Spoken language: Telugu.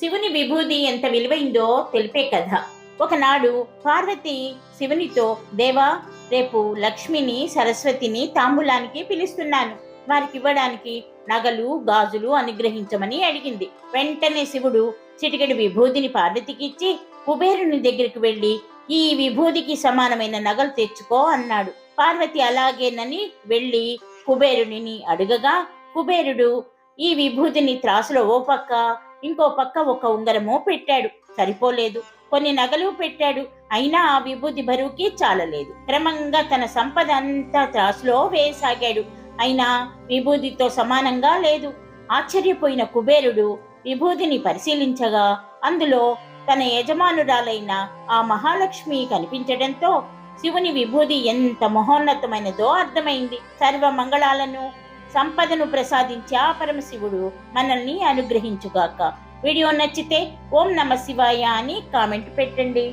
శివుని విభూది ఎంత విలువైందో తెలిపే కథ. ఒకనాడు పార్వతి శివునితో దేవా రేపు లక్ష్మిని సరస్వతిని తాంబూలానికి పిలుస్తున్నాను. వారికి ఇవ్వడానికి నగలు గాజులు అనుగ్రహించమని అడిగింది. వెంటనే శివుడు చిటికెడు విభూదిని పార్వతికి ఇచ్చి కుబేరుని దగ్గరికి వెళ్ళి ఈ విభూదికి సమానమైన నగలు తెచ్చుకో అన్నాడు. పార్వతి అలాగేనని వెళ్ళి కుబేరుని అడుగగా కుబేరుడు ఈ విభూతిని త్రాసులో ఓ పక్క ఇంకో పక్క ఒక ఉంగరము పెట్టాడు. సరిపోలేదు. కొన్ని నగలు పెట్టాడు. అయినా ఆ విభూతి బరువుకి చాలలేదు. క్రమంగా తన సంపద అంతా త్రాసులో వేయసాగాడు. అయినా విభూతితో సమానంగా లేదు. ఆశ్చర్యపోయిన కుబేరుడు విభూతిని పరిశీలించగా అందులో తన యజమానురాలైన ఆ మహాలక్ష్మి కనిపించడంతో శివుని విభూది ఎంత మహోన్నతమైనదో అర్థమైంది. సర్వ మంగళాలను సంపదను ప్రసాదించే ఆ పరమశివుడు మనల్ని అనుగ్రహించుగాక. వీడియో నచ్చితే ఓం నమ శివాయ అని కామెంట్ పెట్టండి.